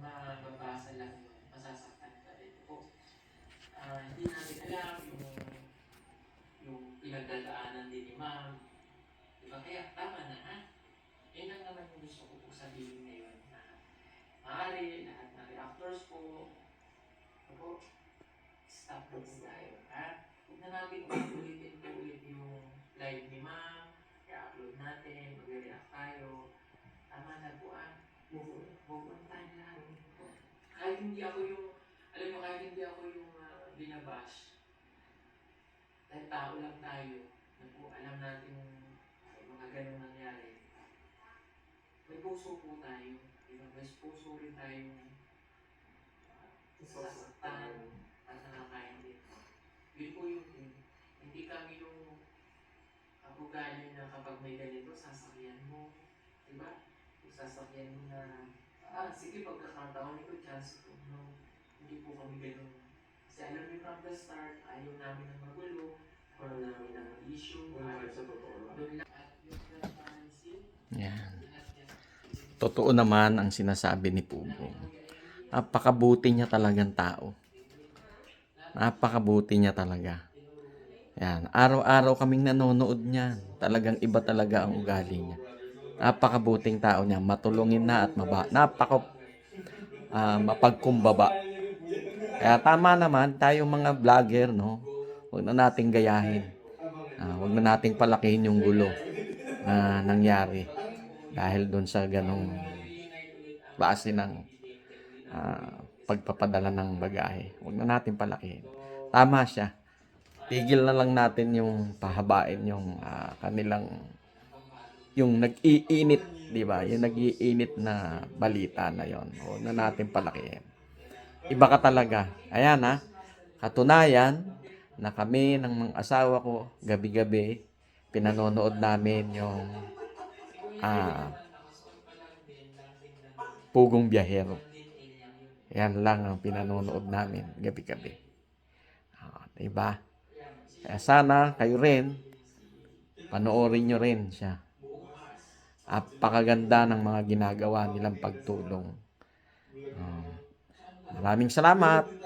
mababasa lang yun, masasaktan ka rin po. Ah, hindi natin alam yung yung pinagdadaanan din ni ma'am. Diba? Kaya tama na ha. Yun lang naman yung gusto ko po sabihin ngayon na maaari lahat ng reactors po, po, stop po tayo. Ha? Huwag na namin ulitin po ulit yung live ni ma'am, i-upload natin, mag-react tayo. Tama na po ah. Move on, move on tayo lahat. Kahit hindi ako yung, alam mo, kahit hindi ako yung uh, binabash, dahil tao lang tayo, na po alam natin may mga ganun nangyari. May puso po tayo, diba? May puso rin tayong uh, sasaktan at nakakain din. Yun po yung. Hindi kami yung kapugali na kapag may ganito, sasakyan mo. Diba? Yung sasakyan mo na, ah, sige, pagkakataon ito, chance ko. Hindi po kami ganun. Kasi alam niyo from the start, ayaw namin ng magulo, ayaw namin ng issue, ayaw sa totoo lang. doon lang. At yung transparency, Yan. Totoo naman ang sinasabi ni Pugong. Napakabuti niya talagang tao. Napakabuti niya talaga. Yan. Araw-araw kaming nanonood niyan. Talagang iba talaga ang ugali niya. Napakabuting tao niya. Matulungin na at maba. Napaka ah, mapagkumbaba. Kaya tama naman tayo mga vlogger, no? Huwag na nating gayahin. Ah, huwag na nating palakihin yung gulo na nangyari dahil doon sa ganong klase ng ah, pagpapadala ng bagahe. Huwag na natin palakihin. Tama siya. Tigil na lang natin yung pahabain yung ah, kanilang yung nag-iinit, di ba? Yung nag-iinit na balita na yon. Huwag na natin palakihin. Iba ka talaga. Ayan ha. Katunayan na kami ng mga asawa ko gabi-gabi pinanonood namin yung ah, Pugong Biyahero. Yan lang ang pinanonood namin gabi-gabi. Ah, diba? Kaya sana kayo rin, panoorin nyo rin siya. Apakaganda ng mga ginagawa nilang pagtulong. Maraming salamat.